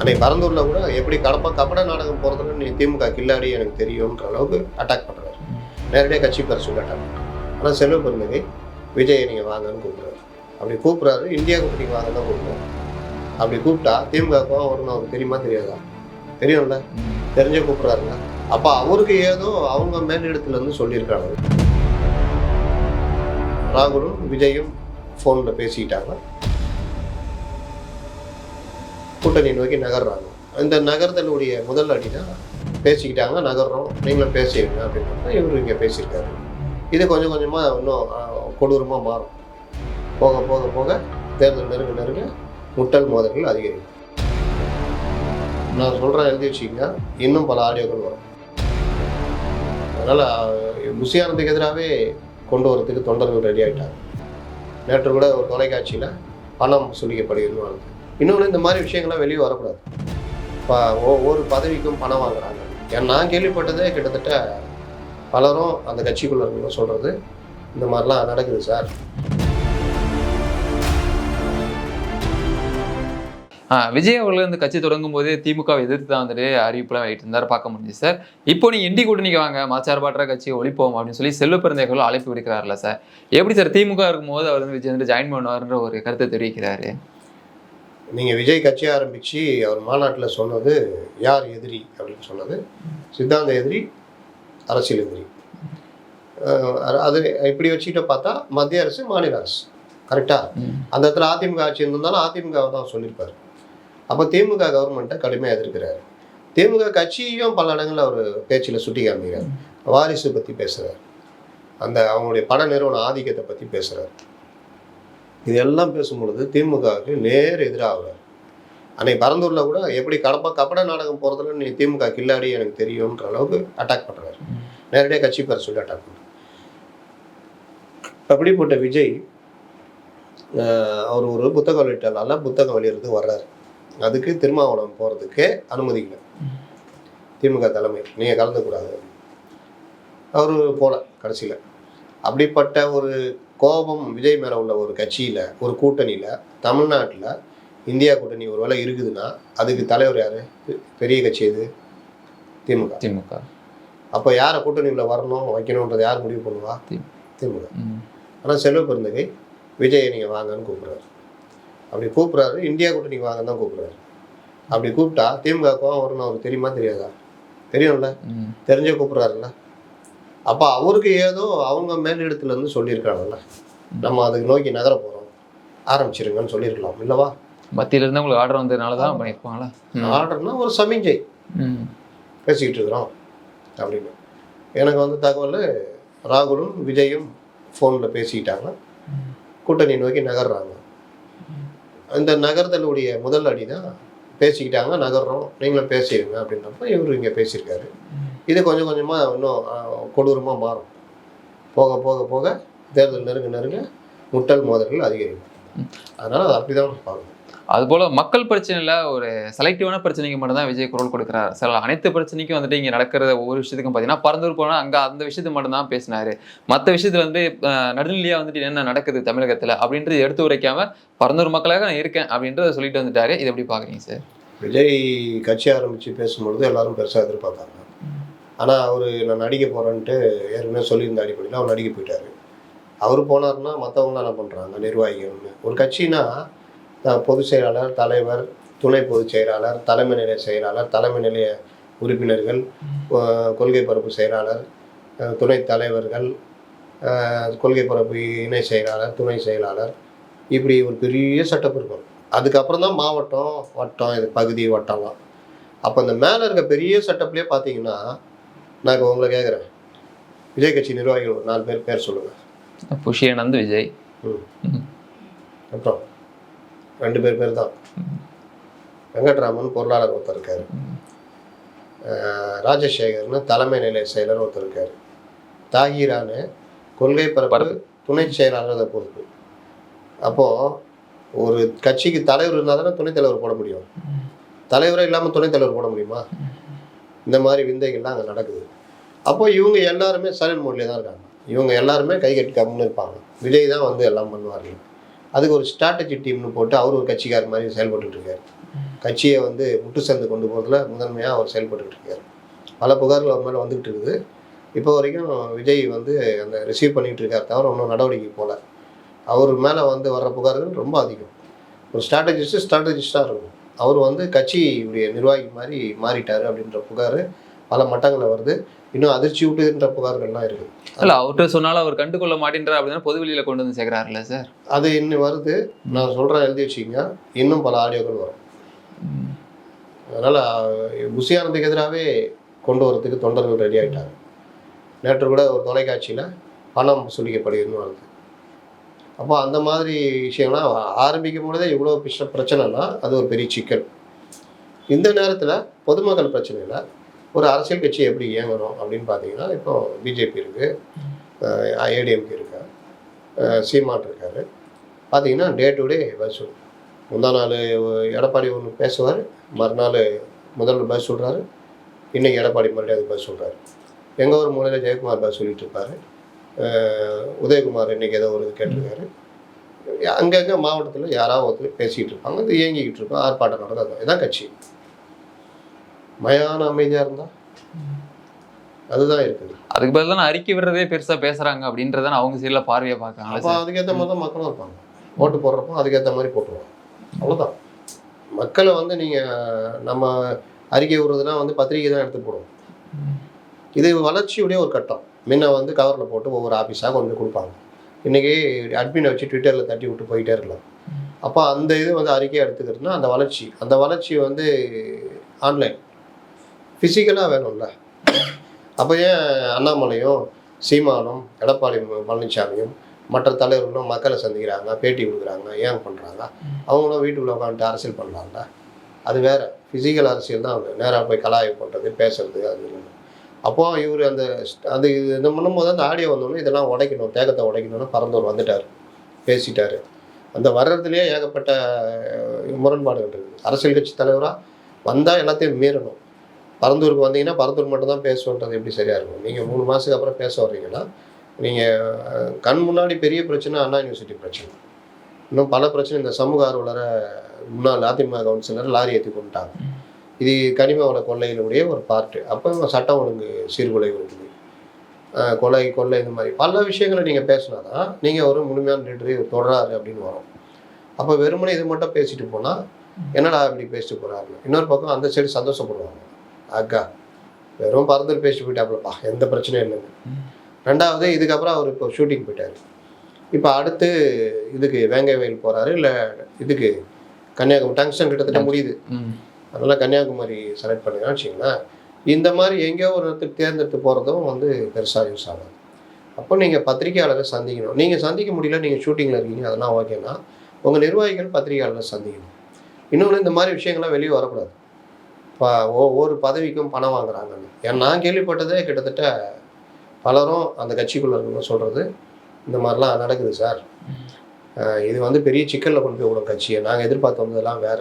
அன்னைக்கு பரந்தூரில் கூட எப்படி கடப்பா கபட நாடகம் போகிறதுன்னு நீ திமுக கில்லாடி எனக்கு தெரியுன்ற அளவுக்கு அட்டாக் பண்ணுறாரு நேரடியாக கட்சி பேர் சொல்லி அட்டாக் பண்ணுறாரு ஆனால் செல்வ பெருமதி விஜயை நீங்கள் வாங்கன்னு கூப்பிட்றாரு. அப்படி கூப்பிட்றாரு இந்தியாவுக்கு நீங்கள் வாங்க தான் கூப்பிடுவோம் அப்படி கூப்பிட்டா திமுக கோவம் வரணும் அவருக்கு தெரியுமா தெரியாதா? தெரியும்ல. தெரிஞ்ச கூப்பிட்றாருங்க. அப்போ அவருக்கு ஏதோ அவங்க மேலிடத்துல இருந்து சொல்லியிருக்காங்க ராகுலும் விஜயும் ஃபோனில் பேசிக்கிட்டாங்க. கூட்டணி நோக்கி நகர்றாங்க. இந்த நகர்தலுடைய முதல் அடி தான் பேசிக்கிட்டாங்க நகர்றோம். நீங்களும் பேசிடுங்க அப்படின்னு இவர் இங்கே பேசியிருக்காரு. இது கொஞ்சம் கொஞ்சமாக இன்னும் கொடூரமாக மாறும். போக போக போக தேர்தல் நெருங்க நெருங்க முட்டல் மோதல்கள் அதிகரிக்கும். நான் சொல்கிறேன் எழுதி வச்சிங்க இன்னும் பல ஆடியோக்கள் வரும். அதனால் புசியானத்துக்கு எதிராகவே கொண்டு வரதுக்கு தொண்டர்கள் ரெடி ஆகிட்டாங்க நேற்று கூட ஒரு தொலைக்காட்சியில் பணம் சொல்லிக்கப்படுகிறது இன்னொன்று இந்த மாதிரி விஷயங்கள்லாம் வெளியே வரக்கூடாது. இப்போ ஒவ்வொரு பதவிக்கும் பணம் வாங்குறாங்க. ஏன்னா நான் கேள்விப்பட்டதே கிட்டத்தட்ட பலரும் அந்த கட்சிக்குள்ள இருக்கவங்க சொல்கிறது இந்த மாதிரிலாம் நடக்குது சார். விஜய் அவர்கள் இந்த கட்சி தொடங்கும் போதே திமுகவை எதிர்த்து தான் வந்துட்டு அறிவிப்புலாம் வெளியிட்டு இருந்தார் பார்க்க முடிஞ்சு சார். இப்போ நீங்க இண்டி கூட்டணிக்கு வாங்க மாச்சார்பாற்ற கட்சியை ஒழிப்போம் அப்படின்னு சொல்லி செல்வ பிறந்தைகள் அழைப்பு விடுக்கிறாருல சார்? எப்படி சார் திமுக இருக்கும்போது அவர் வந்து விஜய் வந்து ஜாயின் பண்ணுவார்ன்ற ஒரு கருத்தை தெரிவிக்கிறாரு. நீங்கள் விஜய் கட்சி ஆரம்பித்து அவர் மாநாட்டில் சொன்னது யார் எதிரி அப்படின்னு சொன்னது சித்தாந்த எதிரி அரசியல் எதிரி. அது இப்படி வச்சுக்கிட்ட பார்த்தா மத்திய அரசு மாநில அரசு. கரெக்டாக. அந்த இடத்துல அதிமுக ஆட்சி இருந்திருந்தாலும் அதிமுக தான் சொல்லியிருப்பார். அப்போ திமுக கவர்மெண்ட்டை கடுமையாக எதிர்க்கிறாரு. திமுக கட்சியும் பல இடங்களில் அவர் பேச்சில் சுட்டி காமிக்கிறார். வாரிசு பற்றி பேசுகிறார் அந்த அவங்களுடைய பட நிறுவன ஆதிக்கத்தை பற்றி பேசுகிறார் இதெல்லாம் பேசும்பொழுது திமுகவுக்கு நேர் எதிராக. அன்னைக்கு பரந்தூரில் கூட எப்படி கடப்பா கபட நாடகம் போகிறதுல நீ திமுக கில்லாடி எனக்கு தெரியுன்ற அளவுக்கு அட்டாக் பண்ணுறாரு நேரடியாக கட்சி பேர் சொல்லி அட்டாக் பண்ணுறாரு அப்படிப்பட்ட விஜய் அவர் ஒரு புத்தக வெளியிட்டால புத்தகம் வெளியிறது வர்றாரு. அதுக்கு திருமாவளம் போகிறதுக்கு அனுமதிக்கல திமுக தலைமை நீங்கள் கலந்துக்கூடாது. அவர் போல கடைசியில். அப்படிப்பட்ட ஒரு கோபம் விஜய் மேலே உள்ள ஒரு கட்சியில் ஒரு கூட்டணியில் தமிழ்நாட்டில் இந்தியா கூட்டணி ஒரு வேளை இருக்குதுன்னா அதுக்கு தலைவர் யார்? பெரிய கட்சி எது? திமுக. திமுக. அப்போ யாரை கூட்டணிக்குள்ள வரணும் வைக்கணுன்றதை யார் முடிவு பண்ணுவா? திமுக. ஆனால் செல்வ பெருந்தகை விஜயை நீங்கள் வாங்கன்னு கூப்பிட்றாரு. அப்படி கூப்பிட்றாரு இந்தியா கூட்டணிக்கு வாங்கன்னு தான் கூப்பிட்றாரு. அப்படி கூப்பிட்டா திமுக கோவம் வரும்னு அவருக்கு தெரியுமா தெரியாதா? தெரியும்ல. தெரிஞ்சே கூப்பிட்றாருல்ல. அப்போ அவருக்கு ஏதோ அவங்க மேலிடத்துல இருந்து சொல்லியிருக்காங்கல்ல. நம்ம அதுக்கு நோக்கி நகர போகிறோம் ஆரம்பிச்சிருங்கன்னு சொல்லியிருக்கலாம். இல்லவா? மத்தியில இருந்து உங்களுக்கு ஆர்டர் வந்ததுனால தான் பண்ணியிருப்பாங்களா. ஆர்டர்னா ஒரு சமிஞ்சை ம். பேசிக்கிட்டு இருக்கிறோம் அப்படின்னு. எனக்கு வந்து தகவல் ராகுலும் விஜயும் ஃபோனில் பேசிக்கிட்டாங்க. கூட்டணி நோக்கி நகர்றாங்க. இந்த நகர்தலுடைய முதல் அடி தான் பேசிக்கிட்டாங்க. நகர்றோம். நீங்களும் பேசிடுங்க அப்படின்றப்ப இவர் இங்கே பேசியிருக்காரு. இது கொஞ்சம் கொஞ்சமாக இன்னும் கொடூரமாக மாறும். போக போக போக தேர்தல் நெருங்க நெருங்க முட்டல் மோதல்கள் அதிகரிக்கும். அதனால் அது அப்படி தான் பார்க்கணும். அது போல மக்கள் பிரச்சனையில ஒரு செலக்டிவான பிரச்சனைக்கு மட்டும் தான் விஜய் குரல் கொடுக்குறாரு. சில அனைத்து பிரச்சனைக்கும் வந்துட்டு இங்க நடக்கிற ஒவ்வொரு விஷயத்துக்கும் பார்த்தீங்கன்னா பறந்தூர் போனா அங்க அந்த விஷயத்துக்கு மட்டும் தான் பேசினாரு. மற்ற விஷயத்துல வந்து அஹ், நடுநிலையா வந்துட்டு என்ன நடக்குது தமிழகத்துல அப்படின்றது எடுத்து உரைக்காம பறந்தூர் மக்களாக நான் இருக்கேன் அப்படின்றத சொல்லிட்டு வந்துட்டாரு. இதை எப்படி பாக்குறீங்க சார்? விஜய் கட்சி ஆரம்பித்து பேசும்பொழுது எல்லாரும் பெருசாக எதிர்பார்த்தாங்க. ஆனால் அவர் நான் நடிக்க போகிறேன்ட்டு ஏற்கனவே சொல்லியிருந்த அடிப்படையில் அவர் நடிக்க போயிட்டார். அவர் போனார்னா மற்றவங்களாம் என்ன பண்ணுறாங்க நிர்வாகிகள்னு. ஒரு கட்சினா பொதுச் செயலாளர் தலைவர் துணை பொதுச் செயலாளர் தலைமை நிலைய செயலாளர் தலைமை நிலைய உறுப்பினர்கள் கொள்கை பரப்பு செயலாளர் துணைத் தலைவர்கள் கொள்கை பரப்பு இணை செயலாளர் துணை செயலாளர். இப்படி ஒரு பெரிய செட்டப் இருக்கும். அதுக்கப்புறம் தான் மாவட்டம் வட்டம் இது பகுதி வட்டம்லாம். அப்போ இந்த மேலே இருக்க பெரிய செட்டப்லேயே பார்த்தீங்கன்னா நான் இப்போ உங்களை கேட்குறேன் விஜய் கட்சி நிர்வாகிகள் ஒரு நாலு பேர் பேர் சொல்லுங்கள் புஷியானந்த் விஜய். அப்புறம் ரெண்டு பேர் பேர் தான். வெங்கட்ராமன் பொருளாளர் ஒருத்தர் இருக்காரு. ராஜசேகர்னு தலைமை நிலைய செயலர் ஒருத்தர் இருக்காரு. தாகிரானு கொள்கை பரப்பு. துணை செயலாளர் அதை பொறுப்பு. அப்போது ஒரு கட்சிக்கு தலைவர் இருந்தால் தானே துணைத் தலைவர் போட முடியும். தலைவரே இல்லாமல் துணைத் தலைவர் போட முடியுமா? இந்த மாதிரி விந்தைகள்லாம் அங்கே நடக்குது. அப்போ இவங்க எல்லாருமே சைலண்ட் மோட்லேயே தான் இருக்காங்க. இவங்க எல்லாருமே கை கட்டி கம்முன்னு இருப்பாங்க. விஜய் தான் வந்து எல்லாம் பண்ணுவார்கள் அதுக்கு ஒரு ஸ்ட்ராட்டஜி டீம்னு போட்டு அவர் ஒரு கட்சிக்கார் மாதிரி செயல்பட்டுட்டு இருக்காரு. கட்சியை வந்து முட்டு சேர்ந்து கொண்டு போகிறதுல முதன்மையாக அவர் செயல்பட்டுட்டு இருக்காரு. பல புகார்கள் அவர் மேலே வந்துகிட்டு இருக்குது. இப்போ வரைக்கும் விஜய் வந்து அந்த ரிசீவ் பண்ணிகிட்டு இருக்காரு தவிர ஒன்றும் நடவடிக்கை போகல அவர் மேலே வந்து வர்ற புகார்கள் ரொம்ப அதிகம். ஒரு ஸ்ட்ராட்டஜிஸ்ட்டு ஸ்ட்ராட்டஜிஸ்டாக இருக்கும். அவர் வந்து கட்சியுடைய நிர்வாகி மாதிரி மாறிட்டாரு அப்படின்ற புகார் பல மட்டங்களில் வருது. இன்னும் அதிர்ச்சி விட்டுகின்ற புகார்கள்லாம் இருக்குது இல்ல அவர்கிட்ட சொன்னாலும் அவர் கண்டுகொள்ள மாட்டேன்றார் அப்படின்னா பொது வெளியில கொண்டு வந்து சேர்க்கிறாருல்ல சார்? அது இன்னும் வருது. நான் சொல்கிறேன் எழுதி வச்சுக்கங்க. இன்னும் பல ஆடியோக்கள் வரும். அதனால் புசி ஆனந்துக்கு எதிராகவே கொண்டு வரதுக்கு தொண்டர்கள் ரெடி ஆகிட்டாங்க நேற்று கூட ஒரு தொலைக்காட்சியில் பணம் வசூலிக்கப்படுகிறதுன்னு வருது. அப்போ அந்த மாதிரி விஷயம்லாம் ஆரம்பிக்கும் பொழுதே இவ்வளோ பிஷ்ட பிரச்சனைனா அது ஒரு பெரிய சிக்கல். இந்த நேரத்தில் பொதுமக்கள் பிரச்சனையில் ஒரு அரசியல் கட்சி எப்படி இயங்கணும் அப்படின்னு பார்த்தீங்கன்னா இப்போ பிஜேபி இருக்குது ஏடிஎம்கே இருக்கா அஹ் சீமான் இருக்காரு. பார்த்தீங்கன்னா டே டு டே வசூல் முந்தா நாள் எடப்பாடி ஒன்று பேசுவார் மறுநாள் முதல்வர் பதில் சொல்கிறாரு இன்னைக்கு எடப்பாடி மறுபடியும் அதுக்கு பதில் சொல்கிறாரு எங்கள் ஒரு மூலையில் ஜெயக்குமார் பதில் சொல்லிட்டு இருப்பாரு. உதயகுமார் இன்னைக்கு ஏதோ ஒரு இது கேட்டிருக்காரு. அங்கங்கே மாவட்டத்தில் யாராவது ஒருத்தர் பேசிக்கிட்டு இருப்பாங்க. அது இயங்கிக்கிட்டு இருக்கும். ஆர்ப்பாட்டம் நடக்கும் இதான் கட்சி. மயான அமைதியாக இருந்தால் அதுதான் இருக்குது. அதுக்கு பதிலா நான் அறிக்கை விடுறதே பெருசா பேசுறாங்க அப்படின்றத அவங்க சைடுல பார்வையா பாக்காங்க அப்போ அதுக்கேற்ற மாதிரி தான் மக்களும் இருப்பாங்க. ஓட்டு போடுறப்போ அதுக்கேற்ற மாதிரி போட்டுருவாங்க. அவ்வளோதான் மக்களை வந்து நீங்கள் நம்ம அறிக்கை விடுறதுனா வந்து பத்திரிகை தான் எடுத்து போடுவோம். இது வளர்ச்சியுடைய ஒரு கட்டம். முன்ன வந்து கவரில் போட்டு ஒவ்வொரு ஆஃபீஸாக கொண்டு கொடுப்பாங்க. இன்றைக்கி அட்மினை வச்சு ட்விட்டரில் தட்டி விட்டு போயிட்டே இருக்கலாம். அப்போ அந்த இது வந்து அறிக்கையை எடுத்துக்கிறதுனா அந்த வளர்ச்சி. அந்த வளர்ச்சி வந்து ஆன்லைன் ஃபிசிக்கலாக வேணும்ல. அப்போ ஏன் அண்ணாமலையும் சீமானும் எடப்பாடி பழனிசாமியும் மற்ற தலைவர்களும் மக்களை சந்திக்கிறாங்க பேட்டி கொடுக்குறாங்க ஏன் பண்ணுறாங்க அவங்களும் வீட்டுக்குள்ளே உட்காந்துட்டு அரசியல் பண்ணுறாங்க அது வேறு. ஃபிசிக்கல் அரசியல் தான் நேராக போய் கலாய்வு பண்ணுறது பேசுறது அது அப்போ இவர் அந்த அது இது பண்ணும்போது அந்த ஆடியோ வந்தோடனே இதெல்லாம் உடைக்கணும் தேகத்தை உடைக்கணும்னு பரந்தூர் வந்துட்டார் பேசிட்டார். அந்த வர்றதுலேயே ஏகப்பட்ட முரண்பாடுகள் இருக்குது. அரசியல் கட்சி தலைவராக வந்தால் எல்லாத்தையும் மீறணும். பரந்தூருக்கு வந்தீங்கன்னா பரந்தூர் மட்டும்தான் பேசுவோன்றது எப்படி சரியாக இருக்கும்? நீங்கள் மூணு மாதத்துக்கு அப்புறம் பேச வர்றீங்கன்னா நீங்கள் கண் முன்னாடி பெரிய பிரச்சனை அண்ணா யூனிவர்சிட்டி பிரச்சனை. இன்னும் பல பிரச்சனை இந்த சமூக ஆர்வலரை முன்னாள் அதிமுக கவுன்சிலர் லாரி ஏற்றி கொண்டுட்டாங்க. இது கனிம வள கொள்ளையினுடைய ஒரு பார்ட்டு அப்போ சட்டம் ஒழுங்கு சீர்குலைவு இருக்குது கொலை கொள்ளை இந்த மாதிரி பல விஷயங்களை நீங்கள் பேசினா தான் நீங்கள் ஒரு முழுமையான லீடரு தொடராரு அப்படின்னு வரும். அப்போ வெறுமனே இது மட்டும் பேசிட்டு போனால் என்னடா இப்படி பேசிட்டு போகிறாரு இன்னொரு பக்கம் அந்த சைடு சந்தோஷப்படுவாங்க. அக்கா வெறும் பறந்துட்டு பேசிட்டு போயிட்டாப்புலப்பா. எந்த பிரச்சனையும் இல்லைங்க. ரெண்டாவது இதுக்கப்புறம் அவர் இப்போ ஷூட்டிங் போயிட்டாரு. இப்போ அடுத்து இதுக்கு வேங்கை வயல் போகிறாரு இல்லை இதுக்கு கன்னியாகுமரி டங்ஸ்டன் கிட்டத்தட்ட முடியுது. அதனால கன்னியாகுமரி செலக்ட் பண்ணுங்கன்னு வச்சிங்களேன் இந்த மாதிரி எங்கேயோ ஒரு இடத்துக்கு தேர்ந்தெடுத்து போகிறதும் வந்து பெருசாக யூஸ் ஆகாது. அப்போ நீங்கள் பத்திரிகையாளரை சந்திக்கணும். நீங்கள் சந்திக்க முடியல நீங்கள் ஷூட்டிங்கில் இருக்கீங்க அதெல்லாம் ஓகேனா உங்கள் நிர்வாகிகள் பத்திரிகையாளரை சந்திக்கணும். இன்னொன்று இந்த மாதிரி விஷயங்கள்லாம் வெளியே வரக்கூடாது. இப்போ ஒவ்வொரு பதவிக்கும் பணம் வாங்குறாங்கன்னு. ஏன் நான் கேள்விப்பட்டதே கிட்டத்தட்ட பலரும் அந்த கட்சிக்குள்ளே இருக்கவங்க சொல்கிறது இந்த மாதிரிலாம் நடக்குது சார். இது வந்து பெரிய சிக்கலில் கொண்டு போய் விடும் கட்சியை. நாங்கள் எதிர்பார்த்து வந்ததெல்லாம் வேற.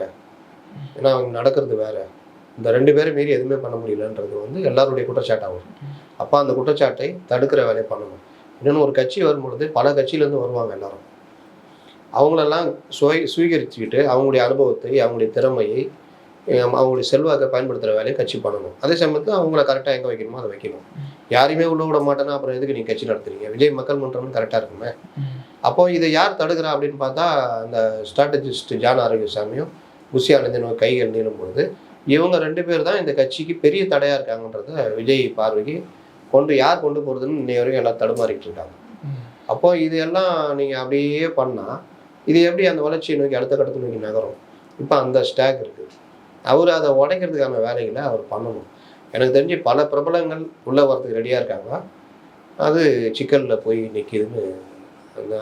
ஏன்னா அவங்க நடக்கிறது வேற. இந்த ரெண்டு பேரும் மீறி எதுவுமே பண்ண முடியலன்றது வந்து எல்லாருடைய குற்றச்சாட்டாகும் அப்போ அந்த குற்றச்சாட்டை தடுக்கிற வேலையை பண்ணணும். இன்னொன்று ஒரு கட்சி வரும்பொழுது பல கட்சியிலேருந்து வருவாங்க எல்லாரும். அவங்களெல்லாம் சுவை சுவீகரிச்சுக்கிட்டு அவங்களுடைய அனுபவத்தை அவங்களுடைய திறமையை அவங்களுடைய செல்வாக்கை பயன்படுத்துகிற வேலையை கட்சி பண்ணணும். அதே சமயத்தில் அவங்கள கரெக்டாக எங்கே வைக்கணுமோ அதை வைக்கணும். யாரையுமே உள்ள விட மாட்டேன்னா அப்புறம் எதுக்கு நீங்கள் கட்சி நடத்துறீங்க? விஜய் மக்கள் மன்றம்னு கரெக்டாக இருக்குமே. அப்போ இதை யார் தடுக்கிறா அப்படின்னு பார்த்தா அந்த ஸ்ட்ராட்டஜிஸ்ட் ஜான் ஆரோக்கியசாமியும் புஷி ஆனந்தனும் கைகள் நீளும் பொழுது இவங்க ரெண்டு பேர் தான் இந்த கட்சிக்கு பெரிய தடையாக இருக்காங்கன்றத விஜய் பார்வைக்கு கொண்டு யார் கொண்டு போகிறதுன்னு இன்னைய வரைக்கும் எல்லாம் தடுமாறிட்டு இருக்காங்க. அப்போ இது எல்லாம் நீங்கள் அப்படியே பண்ணால் இது எப்படி அந்த வளர்ச்சியை நோக்கி அடுத்த கட்டத்தை நோக்கி நகரும்? இப்போ அந்த ஸ்டாக் இருக்குது அவர் அதை உடைக்கிறதுக்கான வேலைகளை அவர் பண்ணணும். எனக்கு தெரிஞ்சு பல பிரபலங்கள் உள்ளே வரதுக்கு ரெடியாக இருக்காங்க. அது சிக்கலில் போய் நிற்கிதுன்னு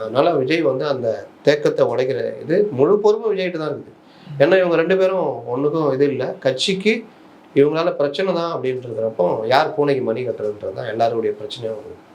அதனால விஜய் வந்து அந்த தேக்கத்தை உடைக்கிற இது முழு பொறுப்பும் விஜய்கிட்ட தான் இருக்குது. ஏன்னா இவங்க ரெண்டு பேரும் ஒன்றுக்கும் இது இல்லை. கட்சிக்கு இவங்களால பிரச்சனை தான் அப்படின்றதுறப்போ யார் பூனைக்கு மணி கட்டுறதுன்றது தான் எல்லாருடைய பிரச்சனையும் வருது